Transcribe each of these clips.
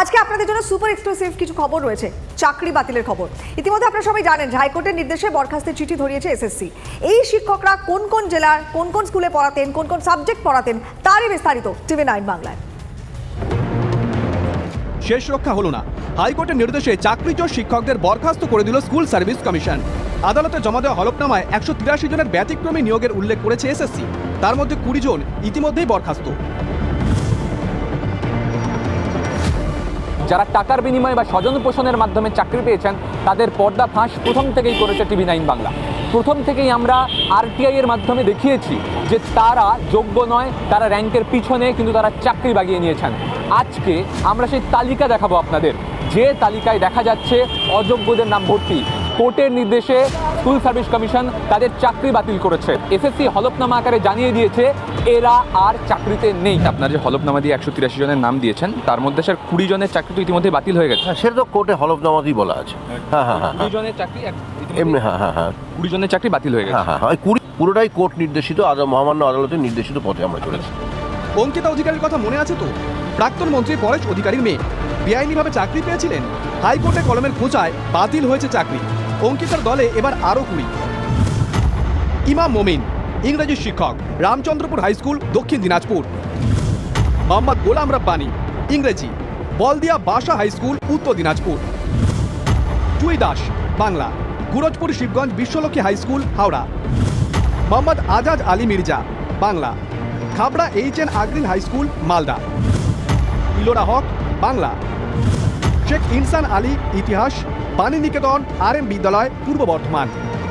আজকে আপনাদের জন্য সুপার এক্সক্লুসিভ কিছু খবর রয়েছে, চাকরি বাতিলের খবর। ইতিমধ্যে আপনারা সবাই জানেন যে হাইকোর্টের নির্দেশে বরখাস্তের চিঠি ধরিয়েছে এসএসসি এই শিক্ষকরা কোন কোন জেলার, কোন কোন স্কুলে পড়াতেন, কোন কোন সাবজেক্ট পড়াতেন, তারই বিস্তারিত টিভি নাইন বাংলায়। শেষ রক্ষা হলো না। হাইকোর্টের নির্দেশে চাকরিচোর শিক্ষকদের বরখাস্ত করে দিল স্কুল সার্ভিস কমিশন। আদালতে জমা দেওয়া হলফনামায় একশো তিরাশি জনের ব্যতিক্রমী নিয়োগের উল্লেখ করেছে এসএসসি তার মধ্যে কুড়ি জন ইতিমধ্যেই বরখাস্ত। যারা টাকার বিনিময়ে বা স্বজন পোষণের মাধ্যমে চাকরি পেয়েছেন, তাদের পর্দা ফাঁস প্রথম থেকেই করেছে টিভি নাইন বাংলা। প্রথম থেকেই আমরা আরটিআই এর মাধ্যমে দেখিয়েছি যে তারা যোগ্য নয়, তারা র্যাঙ্কের পিছনে, কিন্তু তারা চাকরি বাগিয়ে নিয়েছেন। আজকে আমরা সেই তালিকা দেখাবো আপনাদের। যে তালিকায় দেখা যাচ্ছে অযোগ্যদের নাম ভর্তি। কোর্টের নির্দেশে স্কুল সার্ভিস কমিশন তাদের চাকরি বাতিল করেছে। এসএসসি হলফনামা আকারে জানিয়ে দিয়েছে এরা আর চাকরিতে নেই। আপনার যে হলফনামা দিয়ে একশো তিরাশি জনের নাম দিয়েছেন তার মধ্যে স্যার কুড়ি জনের চাকরি তো ইতিমধ্যে বাতিল হয়ে গেছে। হ্যাঁ সেটা তো কোর্টে হলফনামাতেই বলা আছে। হ্যাঁ হ্যাঁ হ্যাঁ কুড়ি জনের চাকরি এক- এমনি হ্যাঁ হ্যাঁ হ্যাঁ। কুড়ি জনের চাকরি বাতিল হয়ে গেছে। হ্যাঁ হ্যাঁ হ্যাঁ। কুড়ি পুরোটাই কোর্ট নির্দেশিত আদালত মহামান্য আদালতের নির্দেশিত পথে আমরা চলেছি। অঙ্কিতা অধিকারীর কথা মনে আছে তো? প্রাক্তন মন্ত্রী পরেশ অধিকারীর মেয়ে। বেআইনিভাবে চাকরি পেয়েছিলেন। হাইকোর্টে কলমের খোঁচায় বাতিল হয়েছে চাকরি। অঙ্কিতার দলে এবার আরও কুড়ি। ইমাম মোমিন, ইংরেজি শিক্ষক, রামচন্দ্রপুর হাই স্কুল, দক্ষিণ দিনাজপুর। মোহাম্মদ গোলাম রব্বানি, ইংরেজি, বলদিয়া বাসা high school, Uttar Dinajpur. Jui Das, Bangla, Gurjapur Shibganj Bishwalakshmi high school, Howrah. Mohammad Azad Ali Mirza, Bangla, Khabra H N আগ্রিন high school, Malda. Ilora Haque, Bangla. Sheikh Insan Ali, ইতিহাস বাণীনিকেতন আর এম বিদ্যালয় পূর্ব বর্ধমান।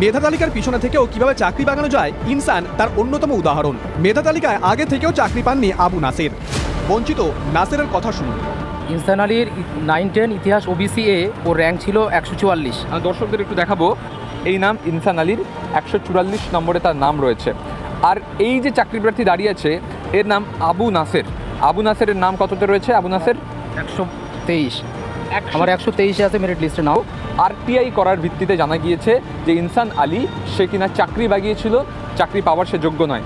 মেধা তালিকার পিছনে থেকেও কীভাবে চাকরি বাগানো যায় ইনসান তার অন্যতম উদাহরণ। মেধা তালিকায় আগে থেকেও চাকরি পাননি আবু নাসের। বঞ্চিত নাসেরের কথা শুনুন। ইনসান আলীর নাইন টেন ইতিহাস ওবিসি এ ওর র্যাঙ্ক ছিল একশো চুয়াল্লিশ। দর্শকদের একটু দেখাবো। এই নাম ইনসান আলীর একশো চুয়াল্লিশ নম্বরে তার নাম রয়েছে। আর এই যে চাকরি প্রার্থী দাঁড়িয়ে আছে এর নাম আবু নাসের। আবু নাসেরের নাম কততে রয়েছে আবু নাসের? একশো তেইশ। আমার একশো তেইশে আছে মেরিট লিস্টে নাও। আরটিআই করার ভিত্তিতে জানা গিয়েছে যে ইনসান আলী সে কিনা চাকরি বাগিয়েছিল চাকরি পাওয়ার সে যোগ্য নয়।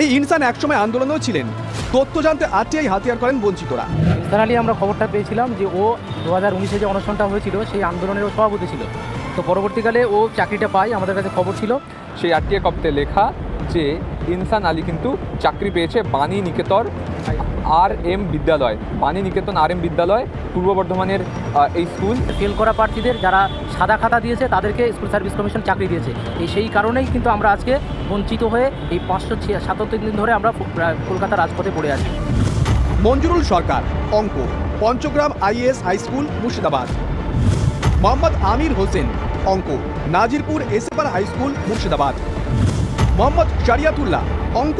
এই ইনসান একসময় আন্দোলনেও ছিলেন। তথ্য জানতে আরটিআই হাতিয়ার করেন বঞ্চিতরা। ইনসান আলী আমরা খবরটা পেয়েছিলাম যে ও দু হাজার উনিশে যে অনশনটা হয়েছিল সেই আন্দোলনের ও সভাপতি ছিল। তো পরবর্তীকালে ও চাকরিটা পায় আমাদের কাছে খবর ছিল। সেই আরটিআই কপিতে লেখা যে ইনসান আলী কিন্তু চাকরি পেয়েছে বাণী নিকেতন আর এম বিদ্যালয় বাণী নিকেতন আর এম বিদ্যালয় পূর্ব বর্ধমানের এই স্কুল। ফেল করা প্রার্থীদের যারা সাদা খাতা দিয়েছে তাদেরকে স্কুল সার্ভিস কমিশন চাকরি দিয়েছে। এই সেই কারণেই কিন্তু আমরা আজকে বঞ্চিত হয়ে এই পাঁচশো সাতাত্তর দিন ধরে আমরা কলকাতা রাজপথে পড়ে আছি। মঞ্জুরুল সরকার অঙ্ক Panchagram IS high school Murshidabad. Mohammad Amir Hossain অঙ্ক Nazirpur SFR high school Murshidabad. Mohammad Shariatullah অঙ্ক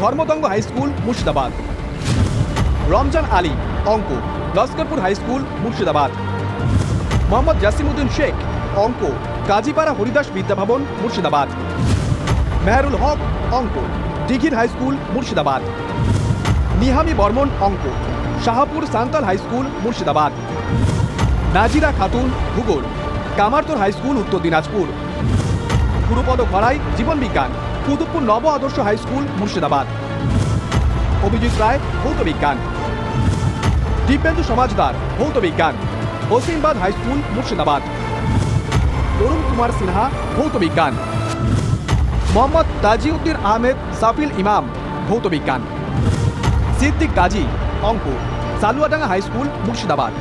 ধর্মতঙ্গ হাই স্কুল মুর্শিদাবাদ। রমজান আলী, অঙ্ক, লস্করপুর হাই স্কুল, মুর্শিদাবাদ। মোহাম্মদ জাসিমউদ্দিন শেখ, অঙ্ক, কাজীপাড়া হরিদাস বিদ্যাভবন, মুর্শিদাবাদ। মেহরুল হক, অঙ্ক, দিঘির হাই স্কুল, মুর্শিদাবাদ। নিহামি বর্মন, অঙ্ক, শাহপুর সান্তাল হাই স্কুল, মুর্শিদাবাদ। নাজিরা খাতুন, ভূগোল, কামারতর হাই স্কুল, উত্তর দিনাজপুর। গুরুপদ জীবন বিজ্ঞান কুতুবপুর নব আদর্শ হাই স্কুল, মুর্শিদাবাদ। অভিজিৎ রায়, ভৌত বিজ্ঞান। দিব্যেন্দু সমাজদার, ভৌত বিজ্ঞান। Hosenabad high school, Murshidabad. তরুণ কুমার সিনহা, ভৌত বিজ্ঞান। মোহাম্মদ তাজিউদ্দিন আহমেদ, সাফিল ইমাম, ভৌত বিজ্ঞান। সিদ্দিক গাজী অঙ্ক সালুয়াডাঙ্গা হাই স্কুল, মুর্শিদাবাদ।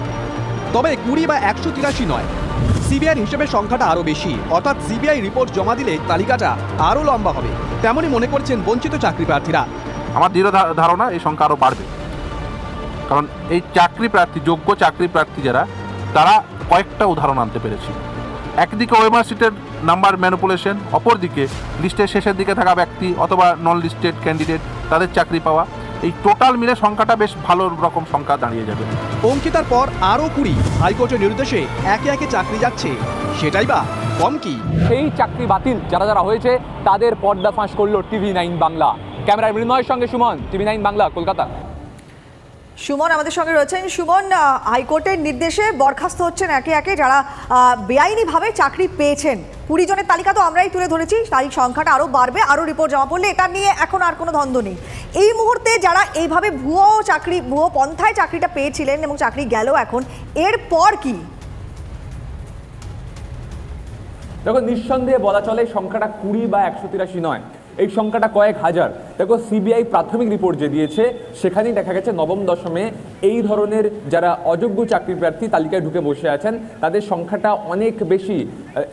তবে কুড়ি বা একশো তিরাশি নয়। সিবিআইয়ের হিসেবে সংখ্যাটা আরও বেশি। অর্থাৎ সিবিআই রিপোর্ট জমা দিলে তালিকাটা আরও লম্বা হবে। তেমনই মনে করছেন বঞ্চিত চাকরি প্রার্থীরা আমার দৃঢ় ধারণা, এই সংখ্যা আরও বাড়বে। কারণ এই চাকরি প্রার্থী যোগ্য চাকরি প্রার্থী যারা তারা কয়েকটা উদাহরণ আনতে পেরেছি। একদিকে ওয়েমার সিটের নাম্বার ম্যানুপুলেশন অপরদিকে লিস্টের শেষের দিকে থাকা ব্যক্তি অথবা নন লিস্টেড ক্যান্ডিডেট তাদের চাকরি পাওয়া। এই টোটাল মিলে সংখ্যাটা বেশ ভালো রকম সংখ্যা দাঁড়িয়ে যাবে। অঙ্কিতার পর আরও কুড়ি। হাইকোর্টের নির্দেশে একে একে চাকরি যাচ্ছে। সেটাই বা কম কি? সেই চাকরি বাতিল। যারা যারা হয়েছে তাদের পর্দা ফাঁস করল টিভি নাইন বাংলা। ক্যামেরায় মৃন্ময়ের সঙ্গে সুমন টিভি নাইন বাংলা কলকাতা। সুমন আমাদের সঙ্গে রয়েছেন। সুমন হাইকোর্টের নির্দেশে বরখাস্ত হচ্ছেন একে একে। যারা বেআইনিভাবে চাকরি পেয়েছেন, কুড়ি জনের তালিকা তো আমরাই তুলে ধরেছি, তাই সংখ্যাটা আরও বাড়বে আরও রিপোর্ট জমা পড়লে এটা নিয়ে এখন আর কোনো দ্বন্দ্ব নেই। এই মুহূর্তে যারা এইভাবে ভুয়ো চাকরি, ভুয়ো পন্থায় চাকরিটা পেয়েছিলেন এবং চাকরি গেল এখন এরপর কি? দেখো, নিঃসন্দেহে বলা চলে, সংখ্যাটা কুড়ি বা একশো তিরাশি নয়। এই সংখ্যাটা কয়েক হাজার। দেখো সিবিআই প্রাথমিক রিপোর্ট যে দিয়েছে, সেখানেই দেখা গেছে নবম দশমে এই ধরনের যারা অযোগ্য চাকরি প্রার্থী তালিকায় ঢুকে বসে আছেন, তাদের সংখ্যাটা অনেক বেশি।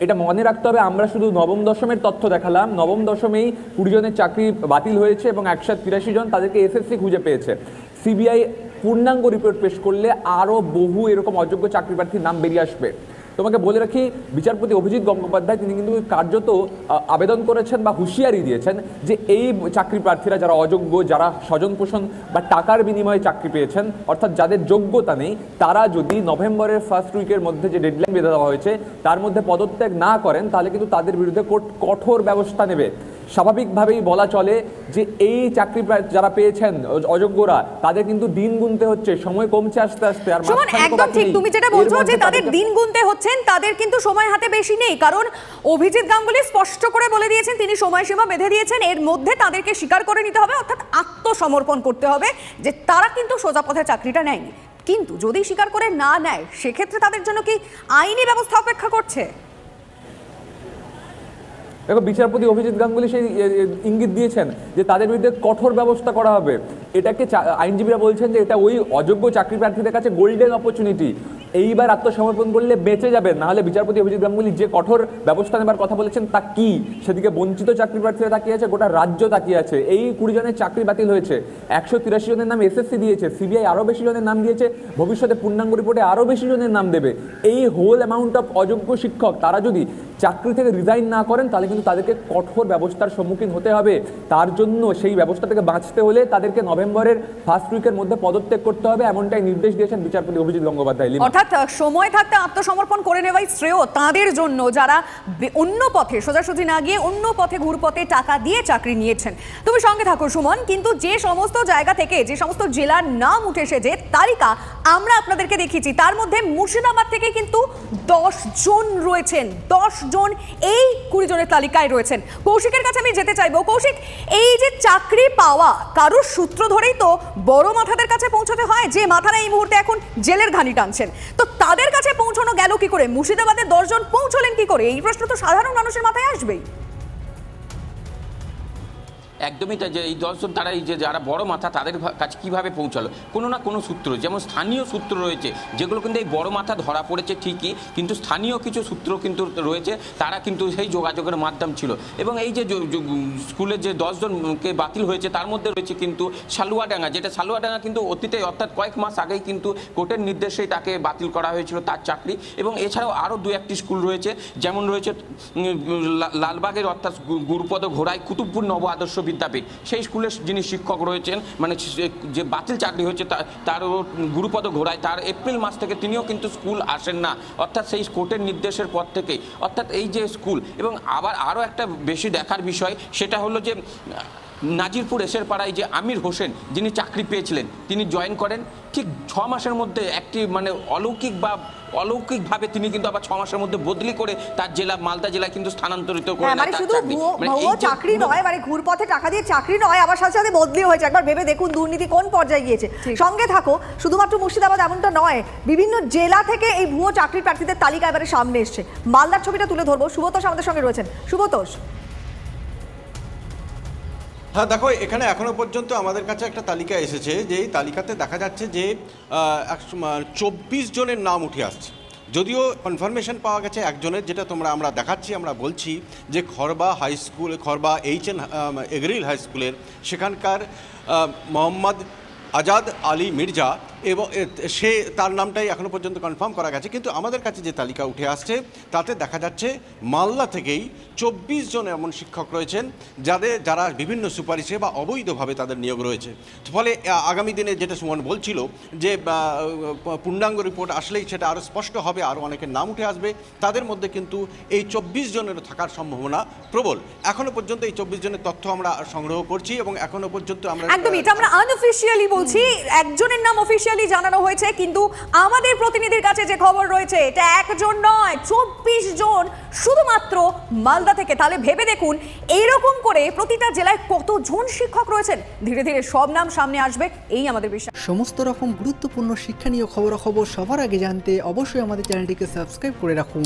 এটা মনে রাখতে হবে, আমরা শুধু নবম দশমের তথ্য দেখালাম। নবম দশমেই কুড়ি জনের চাকরি বাতিল হয়েছে এবং একশো তিরাশি জন তাদেরকে এসএসসি খুঁজে পেয়েছে। সিবিআই পূর্ণাঙ্গ রিপোর্ট পেশ করলে আরও বহু এরকম অযোগ্য চাকরি প্রার্থীর নাম বেরিয়ে আসবে। তোমাকে বলে রাখি, বিচারপতি অভিজিৎ গঙ্গোপাধ্যায় তিনি কিন্তু কার্যত আবেদন করেছেন বা হুঁশিয়ারি দিয়েছেন যে এই চাকরি প্রার্থীরা যারা অযোগ্য, যারা স্বজন পোষণ বা টাকার বিনিময়ে চাকরি পেয়েছেন, অর্থাৎ যাদের যোগ্যতা নেই, তারা যদি নভেম্বরের ফার্স্ট উইকের মধ্যে যে ডেডলাইন বেঁধে দেওয়া হয়েছে, তার মধ্যে পদত্যাগ না করেন, তাহলে কিন্তু তাদের বিরুদ্ধে কোর্ট কঠোর ব্যবস্থা নেবে। স্বাভাবিকভাবেই বলা চলে যে এই চাকরি যারা পেয়েছেন অযোগ্যরা তাদের কিন্তু দিন গুনতে হচ্ছে সময় কমছে আস্তে আস্তে আর একদম ঠিক। তুমি যেটা বলছো যে তাদের দিন গুনতে হচ্ছেন তাদের কিন্তু সময় হাতে বেশি নেই। কারণ অভিজিৎ গাঙ্গুলি স্পষ্ট করে বলে দিয়েছেন তিনি সময়সীমা বেঁধে দিয়েছেন এর মধ্যে তাদেরকে স্বীকার করে নিতে হবে অর্থাৎ আত্মসমর্পণ করতে হবে যে তারা কিন্তু সোজা পথে চাকরিটা নেয়নি। কিন্তু যদি স্বীকার করে না নেয় সেক্ষেত্রে তাদের জন্য কি আইনি ব্যবস্থা অপেক্ষা করছে? দেখো বিচারপতি অভিজিৎ গাঙ্গুলি সেই ইঙ্গিত দিয়েছেন যে তাদের বিরুদ্ধে কঠোর ব্যবস্থা করা হবে। এটাকে আইনজীবীরা বলছেন যে এটা ওই অযোগ্য চাকরি প্রার্থীদের কাছে গোল্ডেন অপরচুনিটি এইবার আত্মসমর্পণ করলে বেঁচে যাবেন নাহলে বিচারপতি অভিজিৎ গাঙ্গুলি যে কঠোর ব্যবস্থা নেবার কথা বলেছেন তা কি? সেদিকে বঞ্চিত চাকরি প্রার্থীরা তাকিয়ে আছে, গোটা রাজ্য তাকিয়ে আছে। এই কুড়ি জনের চাকরি বাতিল হয়েছে। একশো তিরাশি জনের নাম এসএসসি দিয়েছে, সিবিআই আরও বেশি জনের নাম দিয়েছে, ভবিষ্যতে পূর্ণাঙ্গ রিপোর্টে আরও বেশি জনের নাম দেবে। এই হোল অ্যামাউন্ট অফ অযোগ্য শিক্ষক, তারা যদি চাকরি থেকে রিজাইন না করেন, তাহলে কিন্তু তাদেরকে কঠোর ব্যবস্থার সম্মুখীন হতে হবে। তার জন্য সেই ব্যবস্থা থেকে বাঁচতে হলে তাদেরকে নভেম্বরের ফার্স্ট উইকের মধ্যে পদত্যাগ করতে হবে, এমনটাই নির্দেশ দিয়েছেন বিচারপতি অভিজিৎ গঙ্গোপাধ্যায়। অর্থাৎ সময় থাকতে আত্মসমর্পণ করে নেওয়াই শ্রেয় তাদের জন্য যারা অন্য পথে সোজাসুজি না গিয়ে অন্য পথে ঘুরপথে টাকা দিয়ে চাকরি নিয়েছেন। তুমি সঙ্গে থাকো, সুমন, কিন্তু যে সমস্ত জায়গা থেকে, যে সমস্ত জেলার নাম উঠে এসেছে, তালিকা আমরা আপনাদেরকে দেখিয়েছি। তার মধ্যে মুর্শিদাবাদ থেকে কিন্তু দশ জন রয়েছেন, দশ জন এই কুড়ি জনের তালিকায় রয়েছেন। কৌশিকের কাছে আমি যেতে চাইব। কৌশিক, এই যে চাকরি পাওয়া, কারোর সূত্র ধরেই তো বড় মাথাদের কাছে পৌঁছতে হয়, যে মাথারা এই মুহূর্তে এখন জেলের ঘানি টানছেন। তো তাদের কাছে পৌঁছানো গেল কি করে? মুর্শিদাবাদের দশজন পৌঁছলেন কি করে? এই প্রশ্ন তো সাধারণ মানুষের মাথায় আসবেই। একদমই তাই যে এই দশজন তারা এই যে যারা বড় মাথা তাদের কাছে কীভাবে পৌঁছালো? কোনো না কোনো সূত্র, যেমন স্থানীয় সূত্র রয়েছে, যেগুলো কিন্তু এই বড় মাথা ধরা পড়েছে ঠিকই, কিন্তু স্থানীয় কিছু সূত্র কিন্তু রয়েছে, তারা কিন্তু সেই যোগাযোগের মাধ্যম ছিল। এবং এই যে স্কুলের যে দশজনকে বাতিল হয়েছে, তার মধ্যে রয়েছে কিন্তু সালুয়াডাঙ্গা, যেটা সালুয়াডাঙ্গা কিন্তু অতীতে অর্থাৎ কয়েক মাস আগেই কিন্তু কোর্টের নির্দেশেই তাকে বাতিল করা হয়েছিল তার চাকরি। এবং এছাড়াও আরও দু একটি স্কুল রয়েছে, যেমন রয়েছে লালবাগের অর্থাৎ গুরুপদ ঘোড়ায় কুতুবপুর নব আদর্শ বিদ্যাপীঠ। সেই স্কুলের যিনি শিক্ষক রয়েছেন মানে যে বাতিল চাকরি হয়েছে তারও গুরুপদ ঘোড়ায় তার এপ্রিল মাস থেকে তিনিও কিন্তু স্কুল আসেন না। অর্থাৎ সেই কোর্টের নির্দেশের পর থেকে অর্থাৎ এই যে স্কুল, এবং আবার আরও একটা বেশি দেখার বিষয়, সেটা হলো যে নাজিরপুর এসের পাড়ায় যে আমির হোসেন যিনি চাকরি পেয়েছিলেন তিনি জয়েন করেন। ঠিক ছ মাসের মধ্যে একটি মানে অলৌকিক বা অলৌকিকভাবে তিনি কিন্তু আবার ছ মাসের মধ্যে বদলি করে তার জেলা মালদা জেলায় কিন্তু স্থানান্তরিত করে হ্যাঁ মানে শুধু। ভুয়ো মানে চাকরি নয় মানে ঘুরপথে টাকা দিয়ে চাকরি নয় আবার সাথে সাথে বদলিও হয়েছে। একবার ভেবে দেখুন দুর্নীতি কোন পর্যায়ে গিয়েছে। সঙ্গে থাকো শুধুমাত্র মুর্শিদাবাদ এমনটা নয় বিভিন্ন জেলা থেকে এই ভুয়ো চাকরি প্রার্থীদের তালিকা এবারে সামনে এসছে। মালদার ছবিটা তুলে ধরবো। সুব্রতোষ আমাদের সঙ্গে রয়েছেন। সুব্রতোষ হ্যাঁ দেখো, এখানে এখনও পর্যন্ত আমাদের কাছে একটা তালিকা এসেছে যে এই তালিকাতে দেখা যাচ্ছে যে চব্বিশ জনের নাম উঠে আসছে। যদিও কনফার্মেশন পাওয়া গেছে একজনের, যেটা তোমরা, আমরা দেখাচ্ছি, আমরা বলছি যে Kharba high school Kharba H N এগ্রিল high স্কুলের সেখানকার মোহাম্মদ আজাদ আলী মির্জা এবং সে তার নামটাই এখনও পর্যন্ত কনফার্ম করা গেছে। কিন্তু আমাদের কাছে যে তালিকা উঠে আসছে তাতে দেখা যাচ্ছে মালদা থেকেই চব্বিশ জন এমন শিক্ষক রয়েছেন যাদের যারা বিভিন্ন সুপারিশে বা অবৈধভাবে তাদের নিয়োগ রয়েছে। ফলে আগামী দিনে যেটা সুমন বলছিল যে পূর্ণাঙ্গ রিপোর্ট আসলেই সেটা আরও স্পষ্ট হবে আরও অনেকের নাম উঠে আসবে। তাদের মধ্যে কিন্তু এই চব্বিশ জনের থাকার সম্ভাবনা প্রবল। এখনও পর্যন্ত এই চব্বিশ জনের তথ্য আমরা সংগ্রহ করছি এবং এখনও পর্যন্ত আমরা একদম এটা আমরা আনঅফিসিয়ালি বলছি একজনের নাম অফিসিয়ালি জানানো হয়েছে, কিন্তু আমাদের প্রতিনিধির কাছে যে খবর রয়েছে, এটা একজন নয়, চব্বিশ জন শুধুমাত্র মালদা থেকে। তাহলে ভেবে দেখুন, এইরকম করে প্রতিটা জেলায় কতজন শিক্ষক রয়েছেন? ধীরে ধীরে সব নাম সামনে আসবে, এই আমাদের বিশ্বাস। সমস্ত রকম গুরুত্বপূর্ণ শিক্ষণীয় খবরাখবর সবার আগে জানতে অবশ্যই আমাদের চ্যানেলটিকে সাবস্ক্রাইব করে রাখুন।